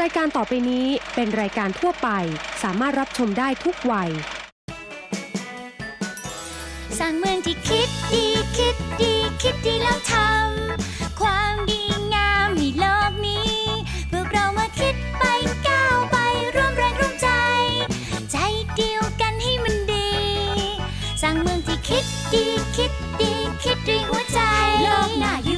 รายการต่อไปนี้เป็นรายการทั่วไป สามารถรับชมได้ทุกวัย สร้างเมืองที่คิดดีคิดดีคิดดีแล้วทำความดีงามให้โลกนี้พวกเรามาคิดไปก้าวไปร่วมแรงร่วมใจ ใจเดียวกันให้มันดี สร้างเมืองที่คิดดีคิดดีคิดด้วยหัวใจโลกน่าอยู่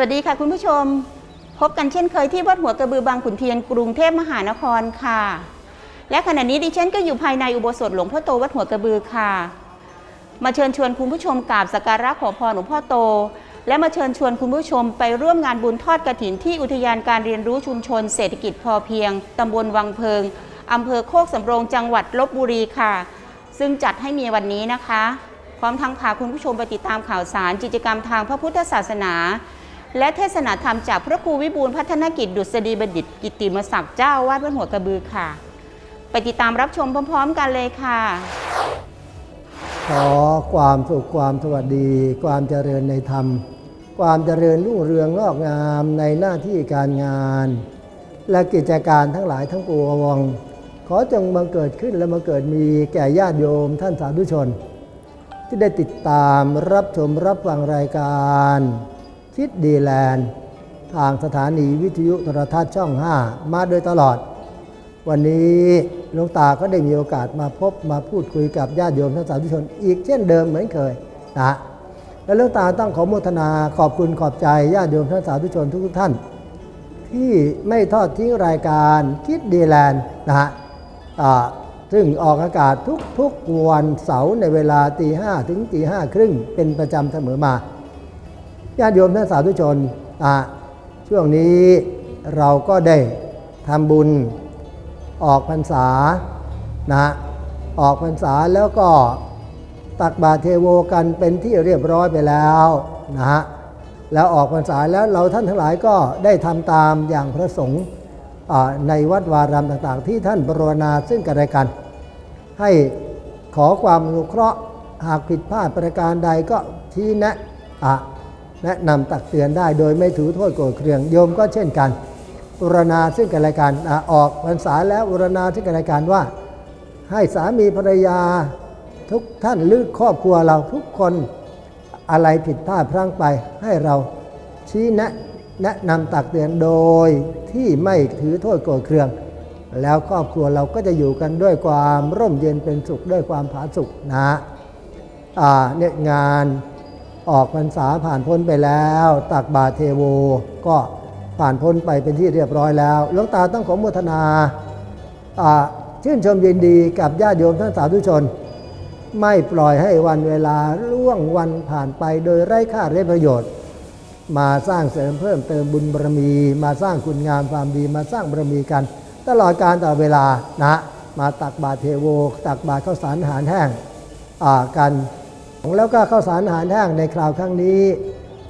วัสดีค่ะคุณผู้ชม พบกันเช่นเคยที่วัดหัวกระบือบางขุนเทียนกรุงเทพมหานครค่ะ และขณะนี้ดิฉันก็อยู่ภายในอุโบสถหลวงพ่อโตวัดหัวกระบือค่ะ มาเชิญชวนคุณผู้ชมกราบสักการะขอพรหลวงพ่อโต และมาเชิญชวนคุณผู้ชมไปร่วมงานบุญทอดกระถินที่อุทยานการเรียนรู้ชุมชน เศรษฐกิจพอเพียงตำบลวังเพิงอำเภอโคกสำโรงจังหวัดลบบุรีค่ะ ซึ่งจัดให้มีวันนี้นะคะ พร้อมทั้งพาคุณผู้ชมไปติดตามข่าวสารกิจกรรมทางพระพุทธศาสนา และเทศนาธรรมจากพระครูวิบูลพัฒนกิจดุษฎีบัณฑิต กิติมศักดิ์เจ้าอาวาดวัดหัวกระบือค่ะ ไปติดตามรับชมพร้อม ๆ กันเลยค่ะ ขอความสุขความสวัสดี ความเจริญในธรรม ความเจริญรุ่งเรืองงอกงามในหน้าที่การงาน และกิจการทั้งหลายทั้งปวง ขอจงบังเกิดขึ้นและบังเกิดมีแก่ญาติโยมท่านสาธุชน ที่ได้ติดตามรับชมรับฟังรายการ คิดดีแลนด์ทางสถานีวิทยุโทรทัศน์ช่อง 5 มาโดยตลอด วันนี้หลวงตาก็ได้มีโอกาสมาพบมาพูดคุยกับญาติโยมทั้งสาธุชน อีกเช่นเดิมเหมือนเคยนะและหลวงตาต้องขอโมทนาขอบคุณขอบใจญาติโยมทั้งสาธุชนทุกท่าน ที่ไม่ทอดทิ้งรายการคิดดีแลนด์นะฮะซึ่งออกอากาศทุกๆวันเสาร์ในเวลาตีห้ถึงตีห้าครึ่งเป็นประจำเสมอมา ญาติโยมท่านสาธุชนช่วงนี้เราก็ได้ทำบุญออกพรรษานะออกพรรษาแล้วก็ตักบาตรเทโวกันเป็นที่เรียบร้อยไปแล้วนะฮะแล้วออกพรรษาแล้วเราท่านทั้งหลายก็ได้ทำตามอย่างพระสงฆ์ในวัดวารามต่างๆ ที่ท่านบรณนาซึ่งกันและกัน ให้ขอความอนุเคราะห์หากผิดพลาดประการใดก็ชี้แนะอะ แนะนำตักเตือนได้โดยไม่ถือโทษโกรธเคืองโยมก็เช่นกันอุรณาซึ่งกันและกันอออกพรรษาแล้วอุรณาซึ่งกันและกันว่า ให้สามีภรรยาทุกท่านหรือครอบครัวเราทุกคนอะไรผิดพลาดพลั้งไปให้เราชี้แนะแนะนำตักเตือนโดยที่ไม่ถือโทษโกรธเคือง แล้วครอบครัวเราก็จะอยู่กันด้วยความร่มเย็นเป็นสุขด้วยความผาสุกนะเนี่ยงาน ออกพรรษาผ่านพ้นไปแล้ว ตักบาตรเทโวก็ผ่านพ้นไปเป็นที่เรียบร้อยแล้วหลวงตาต้องขอโมทนาชื่นชมยินดีกับญาติโยมท่านสาธุชน ไม่ปล่อยให้วันเวลาล่วงวันผ่านไปโดยไร้ค่าไร้ประโยชน์ มาสร้างเสริมเพิ่มเติมบุญบารมี มาสร้างคุณงามความดีมาสร้างบารมีกัน ตลอดการตลอดเวลานะมาตักบาตรเทโว ตักบาตรข้าวสารอาหารแห้งกัน แล้วก็ข้าวสารอาหารแห้งในคราวครั้งนี้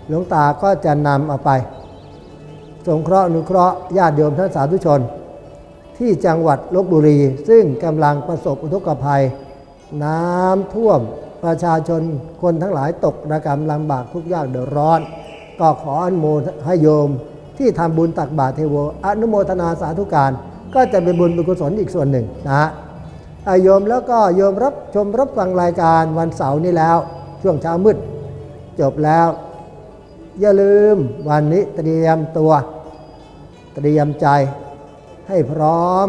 หลวงตาก็จะนำเอาไป สงเคราะห์นุเคราะห์ญาติโยมท่านสาธุชน ที่จังหวัดลบบุรี ซึ่งกำลังประสบอุทกภัย น้ำท่วมประชาชนคนทั้งหลายตกระกรรมลำบากทุกข์ยากเดือดร้อน ก็ขออนุโมทให้โยมที่ทำบุญตักบาตรเทโว อนุโมทนาสาธุการ ก็จะเป็นบุญเป็นกุศลอีกส่วนหนึ่งนะฮะ โยมแล้วก็โยมรับชมรับฟังรายการวันเสาร์นี้แล้ว ช่วงเช้ามืด จบแล้ว อย่าลืมวันนี้เตรียมตัว เตรียมใจให้พร้อม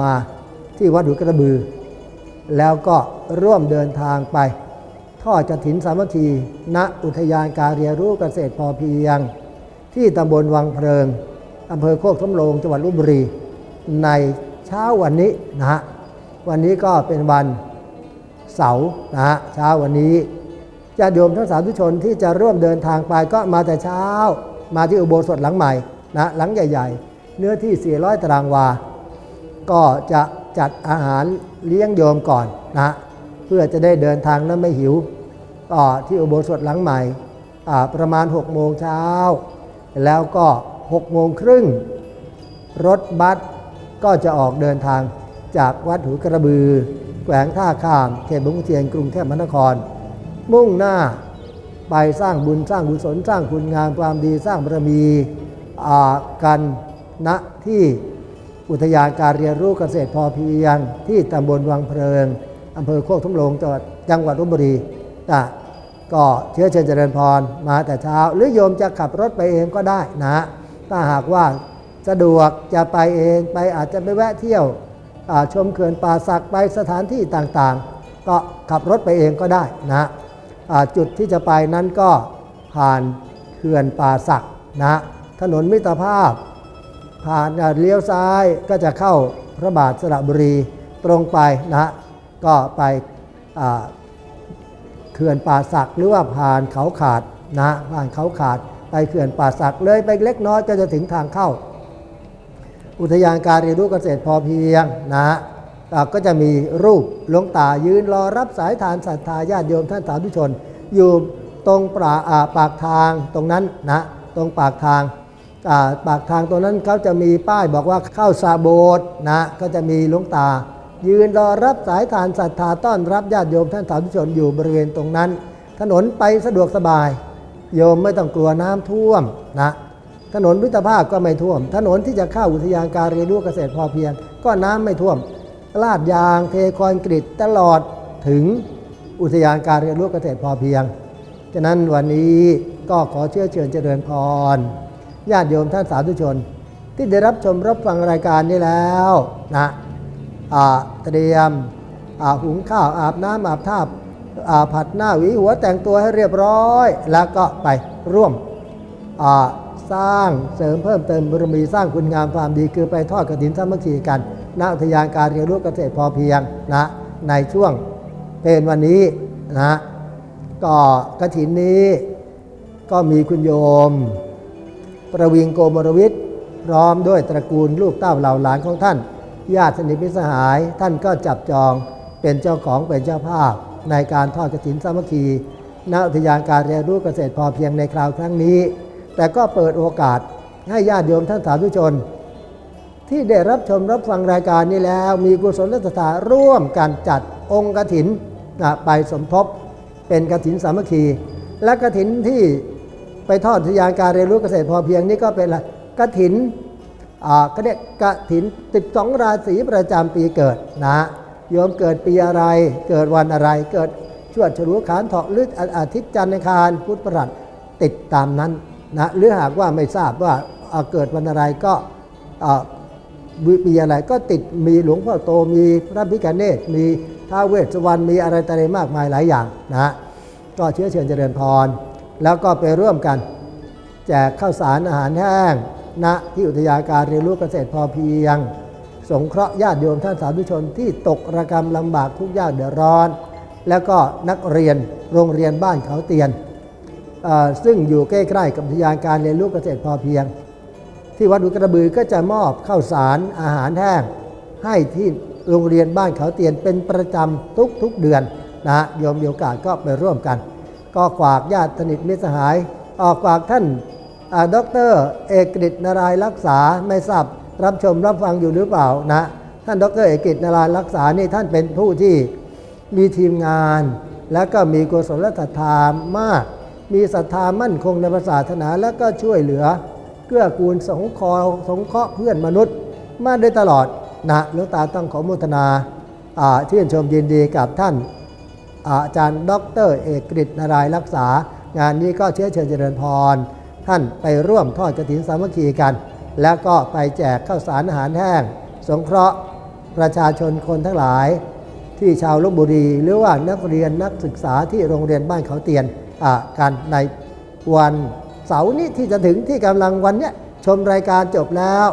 มาที่วัดหุกระบือ แล้วก็ร่วมเดินทางไปทอดกฐินสามัคคีณอุทยานการเรียนรู้เกษตรพอเพียง ที่ตำบลวังเพลิงอำเภอโคกสำโรงจังหวัดลบบุรี ใน เช้าวันนี้นะฮะวันนี้ก็เป็นวันเสาร์นะฮะเช้าวันนี้ญาติโยมทั้งสาธุชนที่จะร่วมเดินทางไปก็มาแต่เช้า มาที่อุโบสถหลังใหม่นะหลังใหญ่ ๆ เนื้อที่ 400 ตารางวา ก็จะจัดอาหารเลี้ยงโยมก่อนนะเพื่อจะได้เดินทางแล้วไม่หิวก็ที่อุโบสถหลังใหม่ประมาณ 6 โมงเช้า แล้วก็ 6 โมงครึ่งรถบัส ก็จะออกเดินทางจากวัดหูกระบือ แขวงท่าข้าม เขตบางขุนเทียนกรุงเทพมหานคร มุ่งหน้าไปสร้างบุญสร้างกุศลสร้างคุณงามความดีสร้างบารมีกันณที่อุทยานการเรียนรู้เกษตรพอเพียง ที่ตำบลวังเพลิงอำเภอโคกทุ่งลงจังหวัดจังหวัดลบบุรีนะก็เชื้อเชิญเจริญพรมาแต่เช้า หรือโยมจะขับรถไปเองก็ได้นะ ถ้าหากว่า สะดวกจะไปเองไปอาจจะไปแวะเที่ยวชมเขื่อนป่าสักไปสถานที่ต่างๆ ก็ขับรถไปเองก็ได้นะจุดที่จะไปนั้นก็ผ่านเขื่อนป่าสักนะถนนมิตรภาพ ผ่านเลี้ยวซ้ายก็จะเข้าพระบาทสระบุรีตรงไปนะก็ไปเขื่อนป่าสักหรือว่าผ่านเขาขาดนะผ่านเขาขาดไปเขื่อนป่าสักเลยไปเล็กน้อยก็จะถึงทางเข้า อุทยานการเรียนรู้เกษตรพอเพียงนะ ก็จะมีรูปหลวงตายืนรอรับสายทานศรัทธาญาติโยมท่านสาธุชน อยู่ตรงปราอ่าปากทางตรงนั้นนะตรงปากทางาปากทางตรงนั้นเขาจะมีป้ายบอกว่าเข้าสาโบสถ์นะก็จะมีหลวงตา ยืนรอรับสายทานศรัทธาต้อนรับญาติโยมท่านสาธุชนอยู่บริเวณตรงนั้น ถนนไปสะดวกสบาย โยมไม่ต้องกลัวน้ำท่วมนะ ถนนมิตรภาพก็ไม่ท่วม ถนนที่จะเข้าอุทยานการเรียนรู้เกษตรพอเพียง ก็น้ำไม่ท่วม ลาดยางเทคอนกรีตตลอดถึงอุทยานการเรียนรู้เกษตรพอเพียง ฉะนั้นวันนี้ก็ขอเชื่อเชิญเจริญพร ญาติโยมท่านสาธุชน ที่ได้รับชมรับฟังรายการนี้แล้วนะเตรียมหุงข้าวอาบน้ำอาบท่าอ่าผัดหน้าหวีหัวแต่งตัวให้เรียบร้อย แล้วก็ไปร่วมอ สร้างเสริมเพิ่มเติมบารมีสร้างคุณงามความดีคือไปทอดกฐินสามัคคีกันณอุทยานการเรียนรู้เกษตรพอเพียงนะในช่วงเป็นวันนี้นะก็กฐินนี้ก็มีคุณโยม ประวิงโกมรวิทย์พร้อมด้วยตระกูลลูกเต้าเหล่าหลานของท่าน ญาติสนิทมิสหาย ท่านก็จับจองเป็นเจ้าของเป็นเจ้าภาพ ในการทอดกฐินสามัคคีณอุทยานการเรียนรู้เกษตรพอเพียงในคราวครั้งนี้ แต่ก็เปิดโอกาสให้ญาติโยมท่านสาธุชน ที่ได้รับชมรับฟังรายการนี้แล้ว มีกุศลศรัทธาร่วมกันจัดองค์กฐินนไปสมทบเป็นกฐินสามัคคี และกฐินที่ไปทอดทยานการเรียนรู้เกษตรพอเพียงนี่ก็เป็นอะไรกฐินก็เรียกกฐิน 12 ราศีประจำปีเกิดนะโยมเกิดปีอะไร เกิดวันอะไร เกิดชวดฉลูขานเถาะหรืออาทิตย์จันทร์อังคารพุธพฤหัสติดตามนั้น นะหรือหากว่าไม่ทราบว่าเกิดวันอะไรก็อ่าปีอะไรก็ติดมีหลวงพ่อโตมีพระพิฆเนศมีท้าเวสสวรรณมีอะไรต่างๆมากมายหลายอย่างนะก็เชื้อเชิญเจริญพร แล้วก็ไปร่วมกัน แจกข้าวสารอาหารแห้งณที่อุทยาการเรียนรู้เกษตรพอเพียง สงเคราะห์ญาติโยมท่านสาธุชนที่ตกระกรรมลำบากทุกยากเดือดร้อน แล้วก็นักเรียนโรงเรียนบ้านเขาเตียน ซึ่งอยู่ใกล้ๆกับอุทยานการเรียนรู้เกษตรพอเพียง ที่วัดอุกระบือก็จะมอบข้าวสารอาหารแห้งให้ที่โรงเรียนบ้านเขาเตียนเป็นประจำทุกๆเดือนนะฮะโยมมีโอกาสก็ไปร่วมกัน ก็ฝากญาติสนิทมิตรสหายออกฝากท่านด็อกเตอร์เอกฤตนารายรักษาไม่ทราบรับชมรับฟังอยู่หรือเปล่านะท่านดรเอกฤตนารายรักษานี่ท่านเป็นผู้ที่มีทีมงาน แล้วก็มีกุศลศรัทธามาก มีศรัทธามั่นคงในศาสนา แล้วก็ช่วยเหลือเกื้อกูลสงเคราะห์สงเคราะห์เพื่อนมนุษย์ มาโดยตลอดนะหลวงตาต้องขอโมทนาอ่าชื่นชมยินดีกับท่าน อาจารย์ดอกเอรเอกฤตนารายรักษา งานนี้ก็เชื้อเชิญเจริญพร ท่านไปร่วมทอดกฐินสามัคคีกัน แล้วก็ไปแจกข้าวสารอาหารแห้ง สงเคราะห์ประชาชนคนทั้งหลาย ที่ชาวลบบุรี หรือว่านักเรียนนักศึกษาที่โรงเรียนบ้านเขาเตียน อ่ากันในวันเสาร์นี้ที่จะถึงที่กำลังวันเนี้ยชมรายการจบแล้ว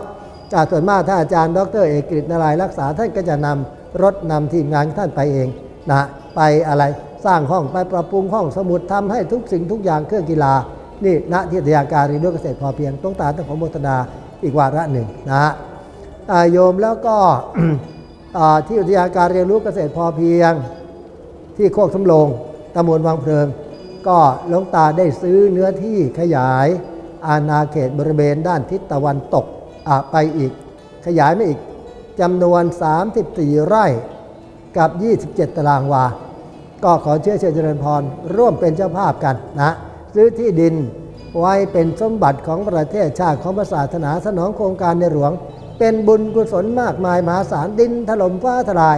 จากส่วนมากถ้าอาจารย์ ดรเอกฤตนารายรักษาท่านก็จะนำรถนำทีมงานท่านไปเองนะไปอะไรสร้างห้องไปปรับปรุงห้องสมุดทำให้ทุกสิ่งทุกอย่างเครื่องกีฬา นี่ณที่ทยาการเรียนรู้เกษตรพอเพียงต้องตาต้องขอโมทนาอีกวาระหนึ่งนะฮะโยมแล้วก็ที่อุทยานการเรียนรู้เกษตรพอเพียง ที่โคกสำโรงตำบลวังเพลิง ก็หลวงตาได้ซื้อเนื้อที่ขยายอาณาเขตบริเวณด้านทิศตะวันตกไปอีก ขยายไม่อีกจำนวน 34 ไร่กับ 27 ตารางวา ก็ขอเชื่อเชิญเจริญพรร่วมเป็นเจ้าภาพกันนะ ซื้อที่ดินไว้เป็นสมบัติของประเทศชาติของพระศาสนาสนองโครงการในหลวง เป็นบุญกุศลมากมายมหาศาลดินถล่มฟ้าทลาย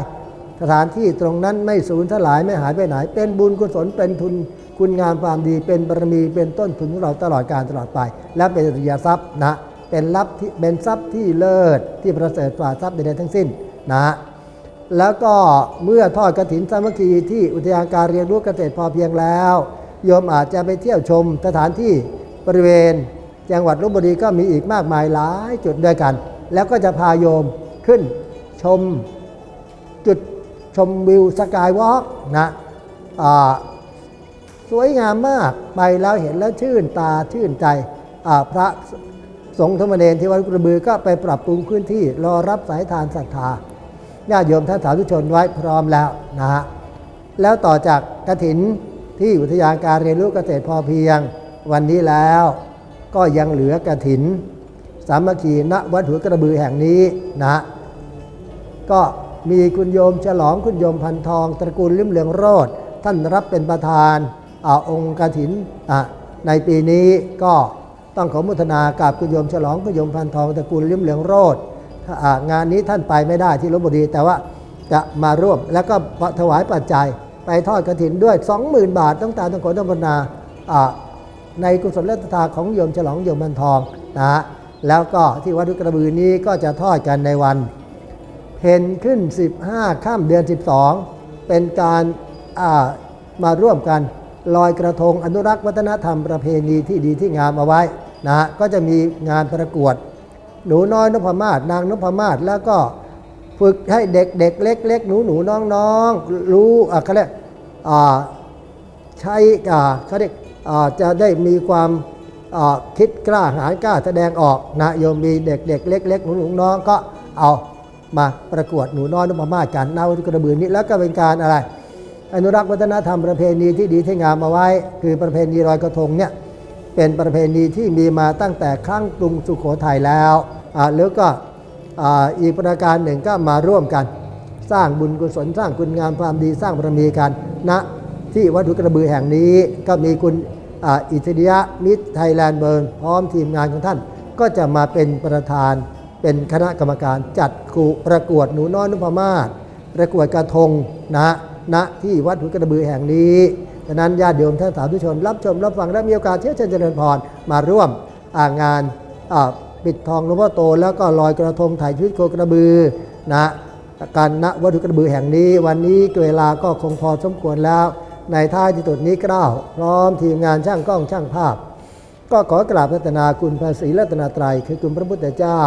สถานที่ตรงนั้นไม่สูญสลายไม่หายไปไหน เป็นบุญกุศลเป็นทุน คุณงามความดีเป็นบารมีเป็นต้นทุนของเราตลอดการตลอดไป และเป็นอริยทรัพย์นะเป็นลับที่เป็นทรัพย์ที่เลิศที่ประเสริฐกว่าทรัพย์ใดๆทั้งสิ้นนะแล้วก็เมื่อทอดกระถินสามัคคีที่อุทยานการเรียนรู้เกษตรพอเพียงแล้วโยมอาจจะไปเที่ยวชมสถานที่บริเวณ จังหวัดลบบุรีก็มีอีกมากมายหลายจุดด้วยกัน แล้วก็จะพาโยมขึ้นชมจุดชมวิวสกายวอล์กนะอ่า สวยงามมากไปแล้วเห็นแล้วชื่นตาชื่นใจพระสงฆ์ธรรมเนรที่วัดกระบือก็ไปปรับปรุงพื้นที่รอรับสายทานศรัทธาญาติโยมท่านสาธุชนไว้พร้อมแล้วนะฮะแล้วต่อจากกระถินที่อุทยานการเรียนรู้เกษตรพอเพียงวันนี้แล้วก็ยังเหลือกระถิน สามัคคีณวัดหัวกระบือแห่งนี้นะก็มีคุณโยมฉลองคุณโยมพันทอง ตระกูลลิมเหลืองโรดท่านรับเป็นประธาน อาองค์กฐินในปีนี้ก็ต้องขอมุทนากับคุณโยมฉลองคุณโยมพันทองตระกูลลิมเหลืองโรดงานนี้ท่านไปไม่ได้ที่ลบบุรี แต่ว่าจะมาร่วมแล้วก็ถวายปัจจัยไปทอดกระถินด้วย 20,000 บาทต้องตามต้องขอต้องพนาในกุศลรัตตาของโยมฉลองโยมพันทองนะฮะแล้วก็ที่วัดกระบือนี้ก็จะทอดกันในวันเพ็ญขึ้น 15ข้ามเดือน 12 เป็นการามาร่วมกัน ลอยกระทงอนุรักษ์วัฒนธรรมประเพณีที่ดีที่งามเอาไว้นะก็จะมีงานประกวด หนูน้อยนพมาศนางนพมาศแล้วก็ฝึกให้เด็กเด็กเล็กเล็กหนูหนูน้องน้องรู้อะเขาเรียกอ่าใช้อ่าเขาเรียกอ่าจะได้มีความอ่าคิดกล้าหาญกล้าแสดงออกนะโยมมีเด็กเด็กเล็กเล็กหนูหนูน้องก็เอามาประกวดหนูน้อยนพมาศกันนาวัดกระบือนี้แล้วก็เป็นการอะไร อนุรักษ์วัฒนธรรมประเพณีที่ดีที่งามเอาไว้ คือประเพณีลอยกระทงเนี่ยเป็นประเพณีที่มีมาตั้งแต่ครั้งกรุงสุโขทัยแล้วแล้วก็อีกประการหนึ่งก็มาร่วมกัน สร้างบุญกุศลสร้างคุณงามความดีสร้างบารมีกันณที่วัดหุกระบือแห่งนี้ก็มีคุณออิทธิยะมิตรไทยแลนด์เบิร์นพร้อมทีมงานของท่าน ก็จะมาเป็นประธานเป็นคณะกรรมการจัดกุประกวดหนูน้อยนุพมาศประกวดกระทงนะ ณที่วัดหุกระบือแห่งนี้ดังนั้นญาติโยมท่านสาธุชน รับชมรับฟังและมีโอกาสเที่ยวเชิญเจริญพรมาร่วมางานปิดทองหลวงพ่อโต แล้วก็ลอยกระทงถ่ายชีวิตโคกระบือนะการณวัตถุกระบือแห่งนี้ วันนี้เวลาก็คงพอสมควรแล้ว ในท้ายที่สุดนี้กล้าวพร้อมทีมงานช่างกล้องช่างภาพ ก็ขอกราบรัตนาคุณพระศรีรัตนาไตรคือคุณพระพุทธเจ้า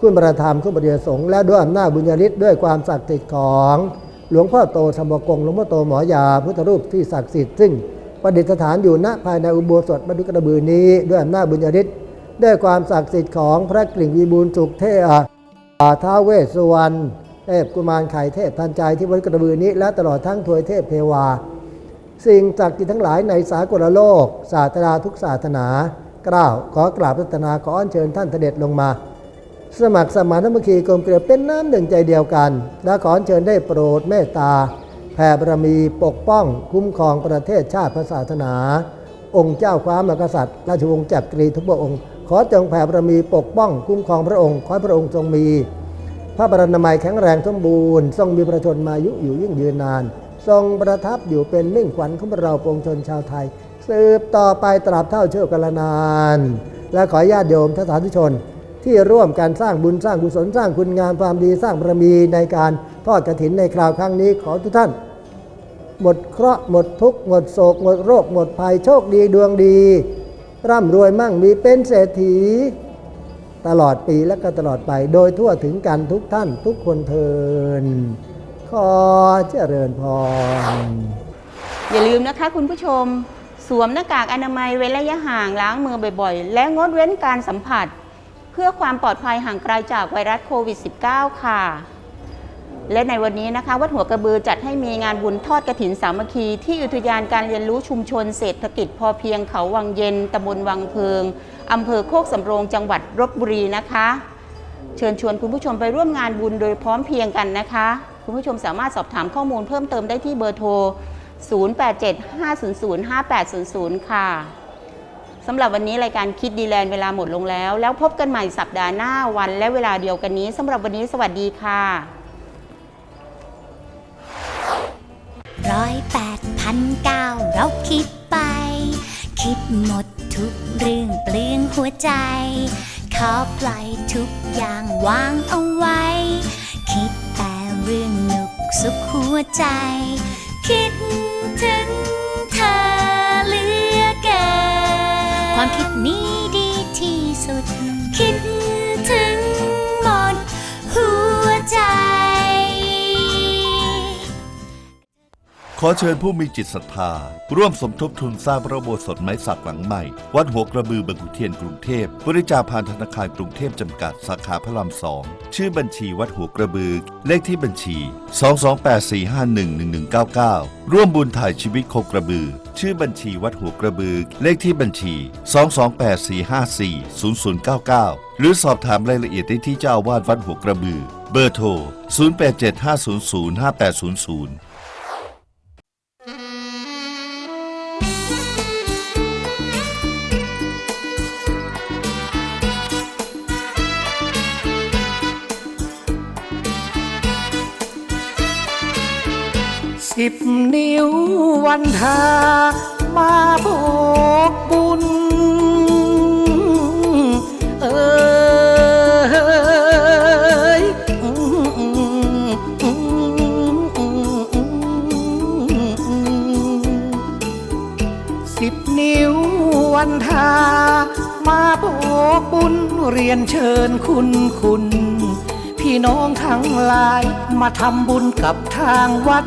คุณประธรรมคุณปฏิยสงฆ์และด้วยอำนาจบุญญาฤทธิ์ด้วยความศักดิ์สิทธิ์ของ หลวงพ่อโตธรรมกงหลวงพ่อโตหมอยา พุทธรูปที่ศักดิ์สิทธิ์ซึ่งประดิษฐานอยู่ณภายในอุโบสถบรรทุกระบือนี้ด้วยอำนาจบุญญาฤทธิ์ด้วยความศักดิ์สิทธิ์ของพระกลิ่งวีบูลสุขเทอาท้าเวสุวรรณเทพกุมารไข่เทพทันใจที่วัดกระบือนี้ และตลอดทั้งถวยเทพเทวา สิ่งศักดิ์สิทธิ์ทั้งหลายในสากลโลก ศาสนาทุกศาสนา กล่าวขอกราบรัตนาขออัญเชิญท่านเสด็จลงมา สมัครสมานมัคคีกลมเกลียวเป็นน้ำหนึ่งใจเดียวกัน และขอเชิญได้โปรดเมตตา แผ่บารมีปกป้องคุ้มครองประเทศชาติศาสนา องค์เจ้าฟ้ามหากษัตริย์ ราชวงศ์จักรีทุกพระองค์ ขอจงแผ่บารมีปกป้องคุ้มครองพระองค์ ขอพระองค์ทรงมี พระบรณนามัยแข็งแรงสมบูรณ์ ทรงมีประชนมายุอยู่ยิ่งยืนนาน ทรงประทับอยู่เป็นมิ่งขวัญของเราปวงชนชาวไทย สืบต่อไปตราบเท่าเชื่อกาลนาน และขอญาติโยมท่านสาธุชน ที่ร่วมกันสร้างบุญสร้างกุศลสร้างคุณงามความดีสร้างบารมีในการทอดกฐินในคราวครั้งนี้ขอทุกท่าน หมดเคราะห์หมดทุกข์หมดโศก หมดโรค หมดภัยโชคดีดวงดี ร่ำรวยมั่งมีเป็นเศรษฐี ตลอดปีและก็ตลอดไปโดยทั่วถึงกันทุกท่านทุกคนเทินขอเจริญพรอย่าลืมนะคะคุณผู้ชม สวมหน้ากากอนามัยเว้นระยะห่างล้างมือบ่อย ๆ และงดเว้นการสัมผัส เพื่อความปลอดภัยห่างไกลจากไวรัสโควิด -19 ค่ะ และในวันนี้นะคะ วัดหัวกระบือจัดให้มีงานบุญทอดกระถินสามัคคี ที่อุทยานการเรียนรู้ชุมชนเศรษฐกิจพอเพียงเขาวังเย็นตำบลวังเพิงอำเภอโคกสำโรงจังหวัดลบบุรีนะคะ เชิญชวนคุณผู้ชมไปร่วมงานบุญโดยพร้อมเพียงกันนะคะ คุณผู้ชมสามารถสอบถามข้อมูลเพิ่มเติมได้ที่เบอร์โทร 0875005800 ค่ะ สำหรับวันนี้รายการคิดดีแลนด์เวลาหมดลงแล้ว แล้วพบกันใหม่สัปดาห์หน้าวันและเวลาเดียวกันนี้สำหรับวันนี้สวัสดีค่ะร้อยแปดพันเก้าเราคิดไป คิดหมดทุกเรื่องเปลืองหัวใจ ขอปล่อยทุกอย่างวางเอาไว้ คิดแต่เรื่องหนุกสุขหัวใจ คิดถึง ความคิดนี้ดีที่สุด คิดถึงหมดหัวใจ ขอเชิญผู้มีจิตศรัทธา ร่วมสมทบทุนสร้างพระโบสถไม้สักหลังใหม่ วัดหัวกระบือบางขุนเทียนกรุงเทพบริจาคผ่านธนาคารกรุงเทพจำกัดสาขาพระรามสองชื่อบัญชีวัดหัวกระบือ เลขที่บัญชี 228451199 ร่วมบุญถ่ายชีวิตโคกระบือ ชื่อบัญชีวัดหัวกระบือ เลขที่บัญชี 22845400099 หรือสอบถามรายละเอียดได้ที่เจ้าอาวาสวัดหัวกระบือ เบอร์โทร 0875005800 สิบนิ้ววันทามาโบกบุญ เอยสิบนิ้ววันทามาโบกบุญเรียนเชิญคุณคุณพี่น้องทั้งหลายมาทำบุญกับทางวัด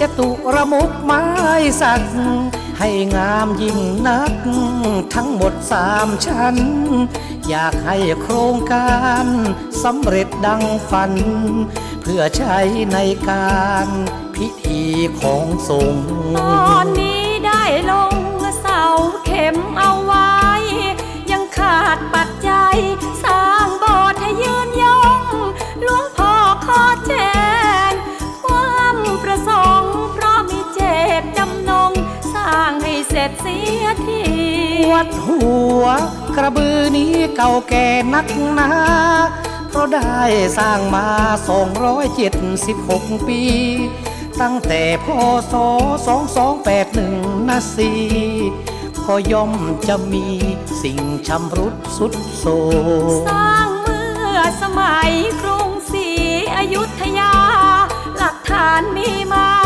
จะตุระมุกไม้สัก ให้งามยิ่งนัก ทั้งหมดสามชั้น อยากให้โครงการสำเร็จดังฝัน เพื่อใช้ในการพิธีของสงฆ์ตอนนี้ได้ลงเสาเข็มเอาไว้ ยังขาดปัจจัย วัดหัว กระบือนี้เก่าแก่นักหนาเพราะได้สร้างมา 276 ปี ตั้งแต่พศ2281นะสีก็ย่อมจะมีสิ่งชำรุดสุดโทรสร้างเมื่อสมัยกรุงศรีอยุธยา หลักฐานมีมา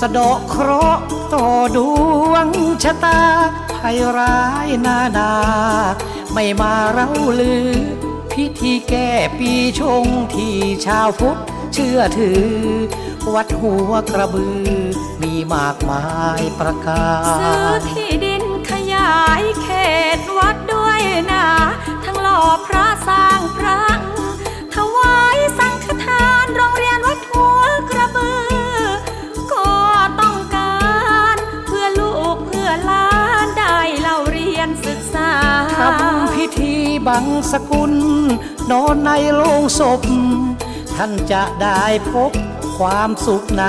สะดาะเคราะห์ต่อดวงชะตาภัยร้ายนานา ไม่มาเล่าลือ พิธีแก้ปีชงที่ชาวพุทธเชื่อถือ วัดหัวกระบือ มีมากมายประกาซื้อที่ดินขยายเขตวัดด้วยนะ ทั้งหล่อพระสร้างพระ ธีบังสกุล นอนในโลงศพ ท่านจะได้พบความสุขใน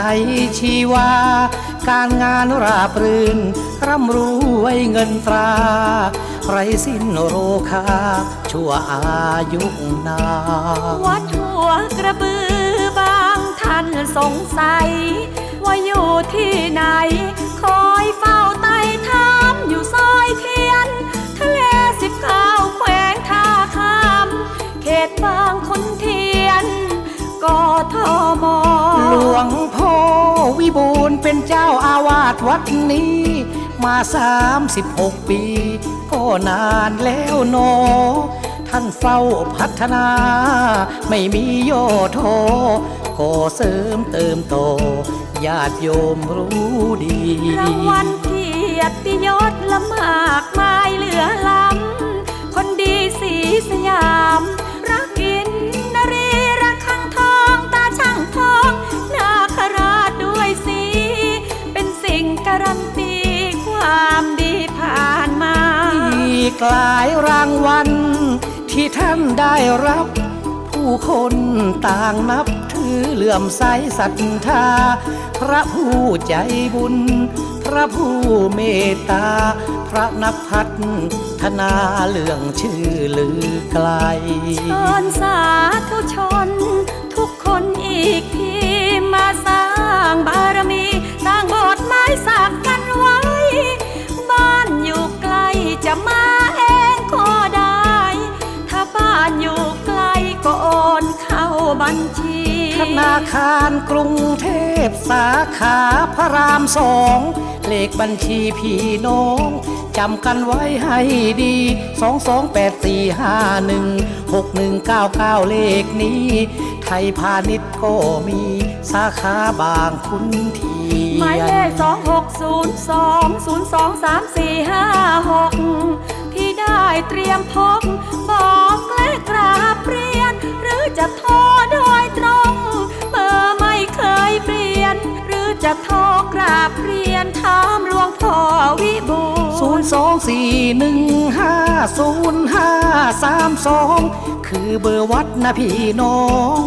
ชีวา การงานราบรื่น ร่ำรวยเงินตราไรสิ้นโรคา ชั่วอายุนา วัดหัวกระบือบางท่านสงสัย ว่าอยู่ที่ไหน คอยเฝ้า ตบางคนเทียนกทมหลวงพ่อวิบูลย์เป็นเจ้าอาวาสวัดนี้ มาสามสิบหกปี ก็นานแล้วหนอท่านเฝ้าพัฒนา ไม่มีโยโทก็เสริมเติมโต ญาติโยมรู้ดีรางวัลเกียรติยศละมากมายเหลือล้ำคนดีสีสยาม กหลายรางวัลที่ท่านได้รับ ผู้คนต่างนับถือเหลื่อมใสศรัทธา พระผู้ใจบุญ พระผู้เมตตา พระนภัทธนาเรื่องชื่อลือไกลเชิญสาธุชน ทุกคนอีกทีมาสร้างบารมี สร้างบสถ์ไม้สักกันไว้ จะมาเองก็ได้ ถ้าบ้านอยู่ไกลก็โอนเข้าบัญชี ธนาคารกรุงเทพสาขาพระรามสอง เลขบัญชีพี่น้องจำกันไว้ให้ดี 2284516199 เลขนี้ ไทยพาณิชย์ก็มีสาขาบางคุณที หมายเลขสองหกศูนย์สองศูนย์สองสามสี่ห้าหกที่ได้เตรียมพกบอกและกราบเรียน หรือจะโทรโดยตรง เบอร์ไม่เคยเปลี่ยน หรือจะโทรกราบเรียนถามหลวงพ่อวิบูลศูนย์สองสี่หนึ่งห้าศูนย์ห้าสามสองคือเบอร์วัดนะพี่น้อง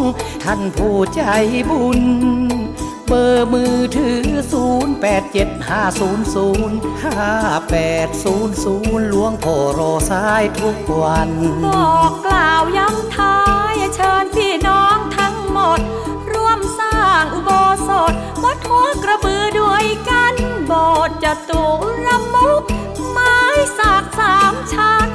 ท่านผู้ใจบุญ บอร์มือถือ 0 8 7 5 0 0 5 8 0 0หลวงพ่อรอสายทุกวัน บอกกล่าวย้ำท้ายเชิญพี่น้องทั้งหมด ร่วมสร้างอุโบสถวัดหัวกระบือด้วยกัน โบสถ์จะตุรมุกไม้สักสามชั้น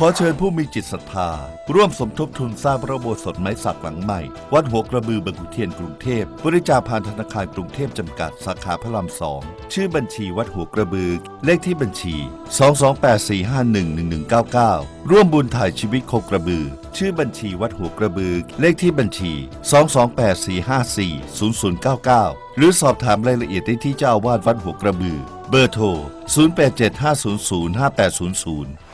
ขอเชิญผู้มีจิตศรัทธา ร่วมสมทบทุนสร้างพระโบสถไม้สักหลังใหม่ วัดหัวกระบือบางขุนเทียนกรุงเทพบริจาคผ่านธนาคารกรุงเทพจำกัดสาขาพระรามสองชื่อบัญชีวัดหัวกระบือ เลขที่บัญชี 228451199 ร่วมบุญถ่ายชีวิตโคกระบือ ชื่อบัญชีวัดหัวกระบือ เลขที่บัญชี 22845400099 หรือสอบถามรายละเอียดได้ที่เจ้าอาวาสวัดหัวกระบือ เบอร์โทร 0875005800